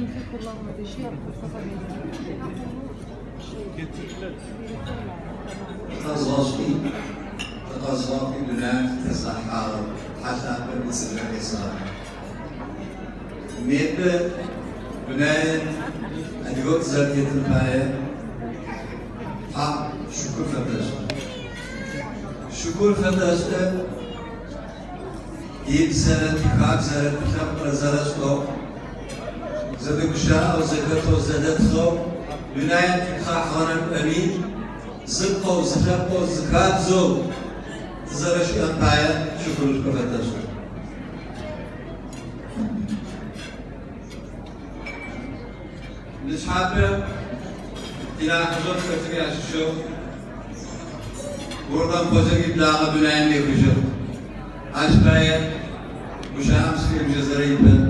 kimse kullanmadığı şey yaptığı kasa تزغطي تزغطي لنا تصحر حتى بالنسبة للإسلام ميت بناء أدوات زرقية الباية حق شكر فتاشة شكر فتاشة إيب زرقية كعب زرقية كعب زرقية زبكشا وزكتو زدتخو ينايت خاخرم أمين. زقو زكات زو. زرش أمبايا شكرا لكم فتاشو نشحابه إلى حضور كتري أششو وردم بوزرگ بلاغ بنایم نگوشو عشبايا مشاهم سكيم جزرين بنت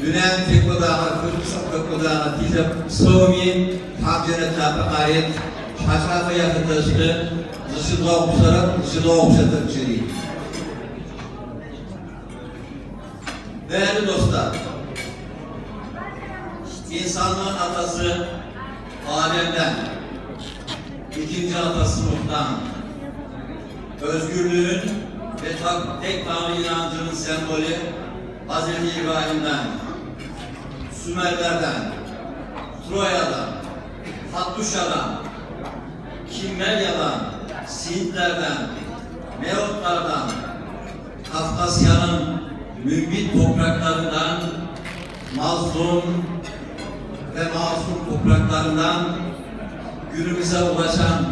Tek odağa, Kırmızı odağa, Tizap, Soğumin, Habjana Tapakayet, Şaşrafa yakıtlaştı, Zışıdğa Upsarak, Zışıdğa Upsarak çiri. Değerli dostlar, insanlığın atası Adem'den, ikinci atası Nuh'tan, özgürlüğün ve tek Tanrı inancının sembolü Hazreti İbrahim'den, Sümerlerden, Troya'dan, Hattuşa'dan, Kimmelya'dan, Sintlerden, Meotlardan, Kafkasya'nın mümbit topraklarından, mazlum ve masum topraklarından günümüze ulaşan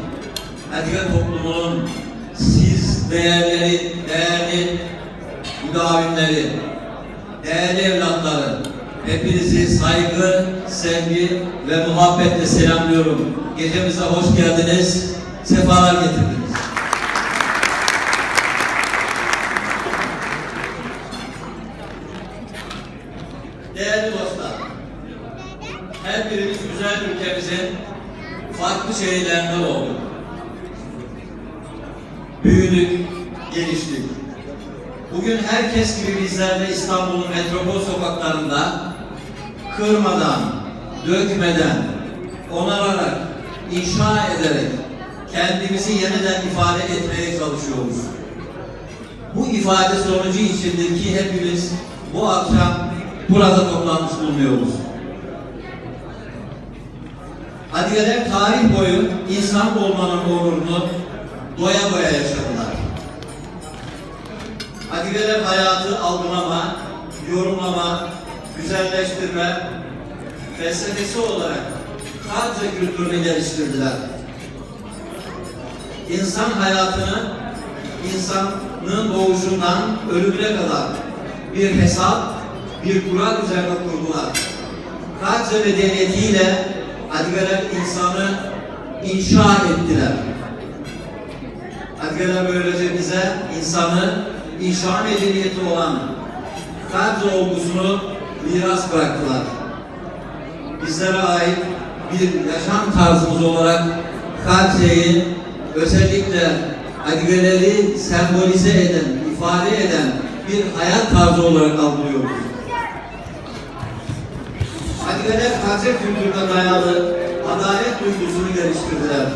Edge toplumunun siz değerleri, değerli müdavimleri, değerli evlatları, hepinizi saygı, sevgi ve muhabbetle selamlıyorum. Gecemize hoş geldiniz, sefalar getirdiniz. Değerli dostlar, her birimiz güzel ülkemizin farklı şehirlerinde olduk. Büyüdük, geliştik. Bugün herkes gibi bizler de İstanbul'un metropol sokaklarında kırmadan, dökmeden, onararak, inşa ederek kendimizi yeniden ifade etmeye çalışıyoruz. Bu ifade sonucu içindir ki hepimiz bu akşam burada toplanmış bulunuyoruz. Adigeler tarih boyu insan olmanın onurunu doya doya yaşadılar. Adigeler hayatı algılama, yorumlama, güzelleştirme, felsefesi olarak Karca kültürünü geliştirdiler. İnsan hayatını insanın doğuşundan ölümüne kadar bir hesap, bir kural üzerine kurdular. Karca medeniyetiyle Adigeler insanı inşa ettiler. Adigeler böylece bize insanı inşa medeniyeti olan Karca olgusunu miras bıraktılar. Bizlere ait bir yaşam tarzımız olarak Karca'yı özellikle Adigeleri sembolize eden, ifade eden bir hayat tarzı olarak algılıyoruz. Adigeler Karca kültürüne dayalı adalet duygusunu geliştirdiler.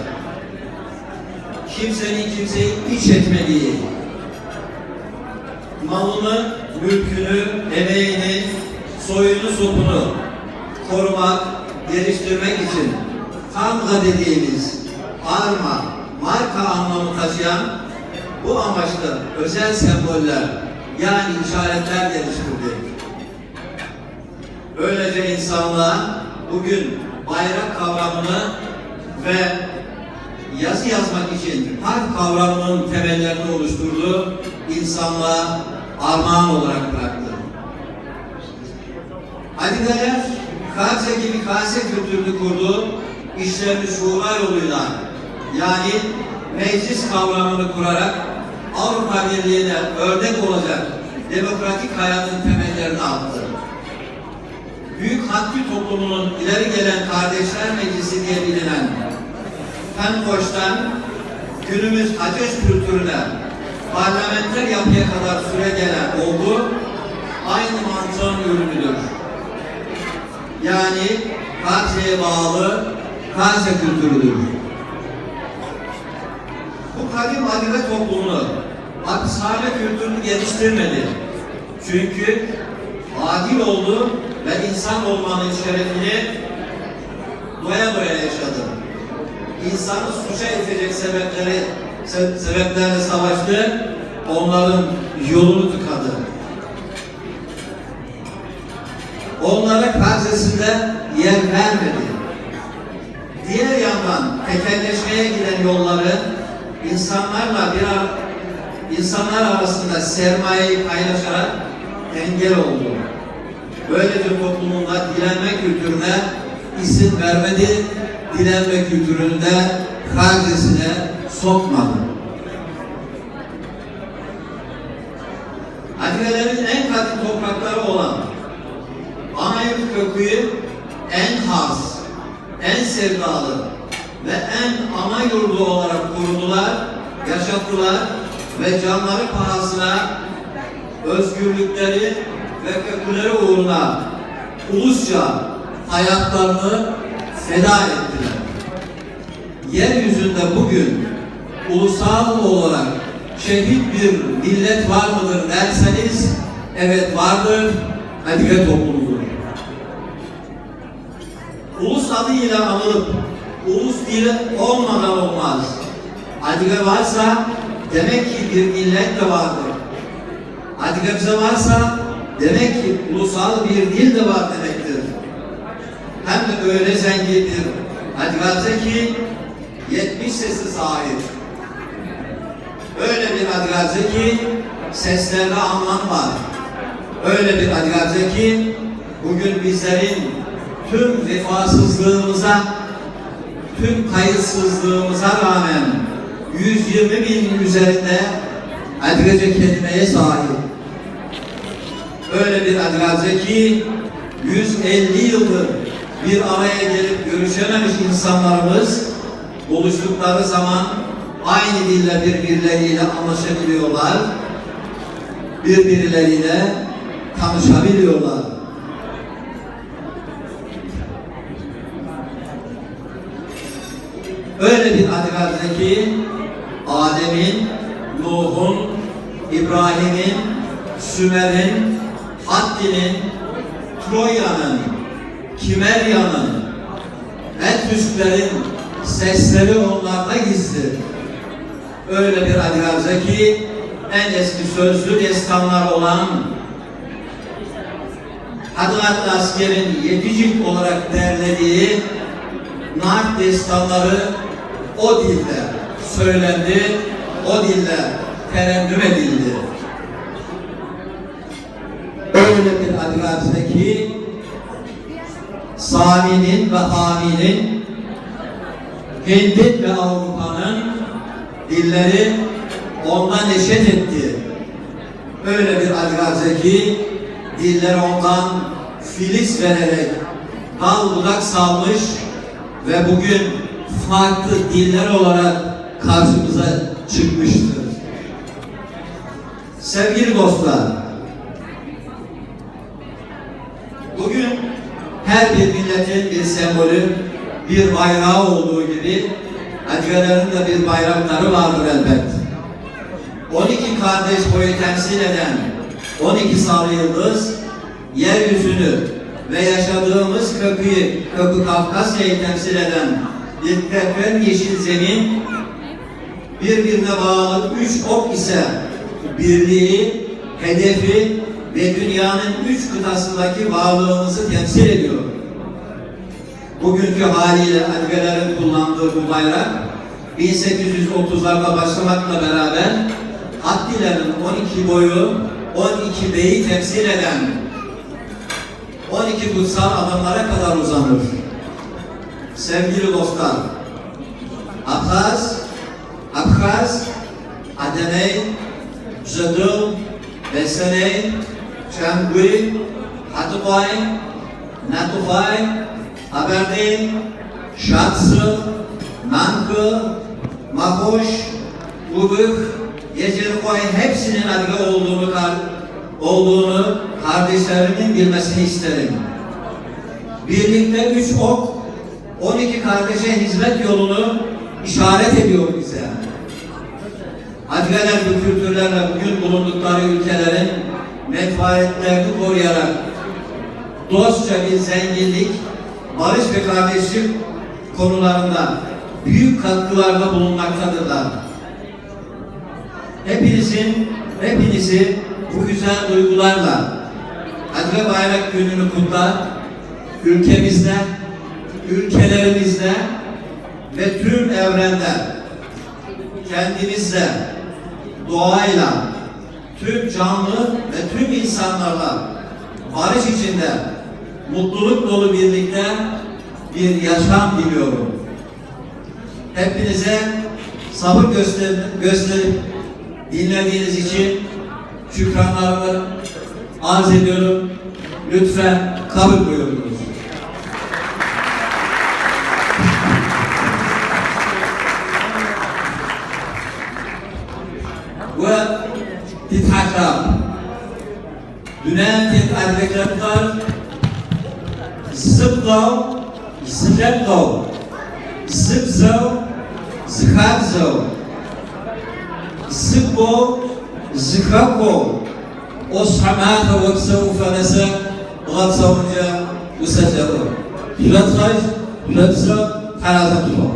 Kimsenin kimseyi iç etmediği, malını, mülkünü, emeğini, soyunu, sopunu korumak, geliştirmek için Tamga dediğimiz arma, marka anlamı taşıyan bu amaçla özel semboller yani işaretler geliştirdi. Böylece insanlığa bugün bayrak kavramını ve yazı yazmak için harf kavramının temellerini oluşturdu, insanlığa armağan olarak bıraktı. Adigeler Kase gibi kase kültürünü kurdu, işlerini şura yoluyla yani meclis kavramını kurarak Avrupa Birliği'ne örnek olacak demokratik hayatın temellerini attı. Büyük Hakkı toplumunun ileri gelen Kardeşler Meclisi diye bilinen Penkoş'tan günümüz Haceş kültürüne parlamenter yapıya kadar süre gelen olgu aynı mantığın ürünüdür. Yani Kars'e bağlı Kars'e kültürüdür. Bu kadim adibe toplumunu hapishane kültürünü geliştirmedi. Çünkü adil oldu ve insan olmanın şerefini doya doya yaşadı. İnsanı suça itecek sebepleri se- sebeplerle savaştı, onların yolunu tıkadı. Onlara karşısında yer vermedi. Diğer yandan tekelleşmeye giden yolları insanlarla bir ar insanlar arasında sermayeyi paylaşarak engel oldu. Böylece toplumunda dilenme kültürüne isim vermedi, dilenme kültürünü de sokmadı. Adilelerin en kadim toprakları olan Köküyü en has, en sevdalı ve en ana yurdu olarak korudular, yaşattılar ve canları pahasına özgürlükleri ve kökleri uğruna ulusça hayatlarını feda ettiler. Yeryüzünde bugün ulusal olarak şehit bir millet var mıdır derseniz evet vardır, Adige toplumudur. Ulus adıyla anılıp ulus dili olmadan olmaz. Adige varsa demek ki bir millet de vardır. Adigemize varsa demek ki ulusal bir dil de var demektir. Hem de öyle zengindir. Adigaze ki 70 sesi sahip. Öyle bir Adigaze ki seslerde anlam var. Öyle bir Adigaze ki bugün bizlerin tüm vefasızlığımıza, tüm kayıtsızlığımıza rağmen 120 bin üzerinde Adigece kelimeye sahip. Öyle bir Adigece ki 150 yıldır bir araya gelip görüşememiş insanlarımız buluştukları zaman aynı dille birbirleriyle anlaşabiliyorlar. Birbirleriyle tanışabiliyorlar. Öyle bir adilerde ki Adem'in, Nuh'un, İbrahim'in, Sümer'in, Haddin'in, Troya'nın, Kimerya'nın, Etüsklerin sesleri onlarda gizli. Öyle bir adilerde ki en eski sözlü destanlar olan Hadrat Asker'in yedi cilt olarak derlediği Nart destanları o dilde söylendi, o dilde terennüm edildi. Öyle bir adretteki Sami'nin ve Hami'nin Hind'in ve Avrupa'nın dilleri ondan neşet etti. Öyle bir adrette ki diller ondan filiz vererek dal budak salmış ve bugün farklı diller olarak karşımıza çıkmıştır. Sevgili dostlar, bugün her bir milletin bir sembolü, bir bayrağı olduğu gibi Acıgaların da bir bayrakları vardır elbet. 12 kardeş boyu temsil eden 12 sarı yıldız yeryüzünü ve yaşadığımız kökü, kökü Kafkasya'yı temsil eden bir tekrar yeşil zemin, birbirine bağlı üç ok ise birliği, hedefi ve dünyanın üç kıtasındaki varlığımızı temsil ediyor. Bugünkü haliyle Adgelerin kullandığı bu bayrak 1830'larda başlamakla beraber Haddilerin 12 boyu 12 beyi temsil eden 12 kutsal adamlara kadar uzanır. sevgili dostlar, Abhaz, Abhaz, Adeney, Jadıl, Beseney, Çangui, Hatıbay, Natufay, Aberdeen, Şatsı, Nankı, Mahoş, Ubuk, Yecerkoy hepsinin adlı olduğunu, olduğunu kardeşlerimin bilmesini isterim. Birlikte üç ok, 12 kardeşe hizmet yolunu işaret ediyor bize. Adgeler bu kültürlerle bugün bulundukları ülkelerin menfaatlerini koruyarak dostça bir zenginlik, barış ve kardeşlik konularında büyük katkılarda bulunmaktadırlar. Hepinizin, hepinizi bu güzel duygularla Adve Bayrak Günü'nü kutlar, ülkemizde, ülkelerimizde ve tüm evrende kendimizle, doğayla, tüm canlı ve tüm insanlarla barış içinde mutluluk dolu birlikte bir yaşam diliyorum. Hepinize sabır göster gösterip dinlediğiniz için şükranlarımı arz ediyorum. Lütfen kabul buyurunuz. Ve tithakrab. Dünemtit adrekatlar zıplav, zıplav, zıpzav, zıhapzav, zıpbo, زبزو زخابزو زبو زخاكو أصحمات وكسو فنسا غطسو نجا وسجرو لتخرج لتزرق حالات الله